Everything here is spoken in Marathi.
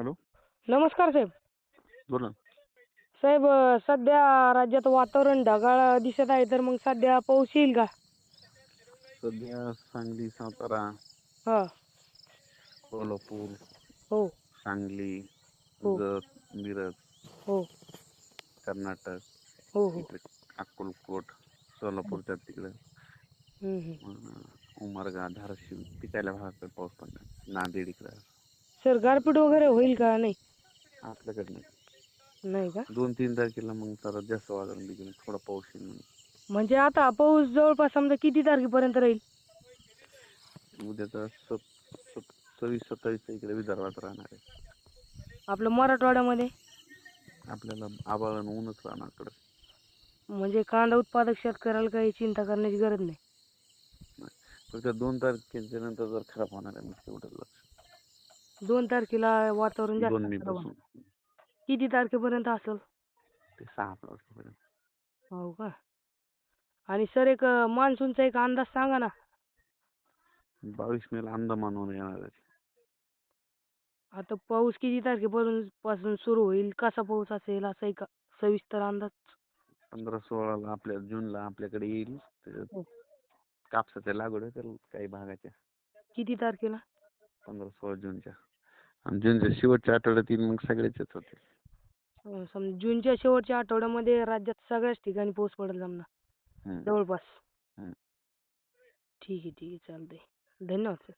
हॅलो. नमस्कार साहेब. बोला साहेब अं, सध्या राज्यात वातावरण ढगाळ दिसत आहे तर मग सध्या पाऊस येईल का? सध्या सांगली सातारा हा. कोल्हापूर हो. सांगली हो. जत मिरज हो. कर्नाटक हो हो. इकडे अक्कलकोट सोलापूरच्या तिकडे. हम्म, हम्म. अं, उमरगा धाराशिव तिकडल्या भागात पाऊस पडला. नांदेड इकडे. सर गारपीट वगैरे होईल का नाही? आपल्याकडे नाही नाही का? दोन तीन तारखेला मग जरा जास्त वातावरण बिघडेल थोडा पाऊस येईल म्हणून. म्हणजे आता पाऊस जवळपास समजा किती तारखेपर्यंत राहील? उद्याचा सत सत सव्वीस सत्तावीस इकडे विदर्भात राहणार आहे. आपलं मराठवाड्यामध्ये? आपल्याला आबाळ आणि ऊनच राहणार कडे. म्हणजे कांदा उत्पादक शेतकऱ्याला काही चिंता करण्याची गरज नाही. फक्त दोन तारखेच्या नंतर जर खराब होणार आहे मग तेवढं लक्ष. दोन तारखेला वातावरण जास्त दोन मे. पासून. किती तारखेपर्यंत असेल? ते सहा वाजतापर्यंत हो का? आणि सर एक मान्सूनचा एक अंदाज सांगा ना. बावीस मेला अंदमानवर येणार आहे. आता पाऊस किती तारखेपासून पासून सुरू होईल? कसा पाऊस असेल? असा एक सविस्तर अंदाज. पंधरा सोळाला आपल्या जूनला आपल्याकडे येईल. त्याच्यात हो. कापसाच्या लागवड आहे तर काही भागाच्या. किती तारखेला? पंधरा सोळा जूनच्या. आणि जूनच्या शेवटच्या आठवड्यात येईल मग सगळ्याच्याच होतील अं, समजा जूनच्या शेवटच्या आठवड्यामध्ये राज्यात सगळ्याच ठिकाणी पाऊस पडेल समजा हम्म. जवळपास. हम्म. ठीक आहे ठीक आहे. चालतंय. धन्यवाद सर.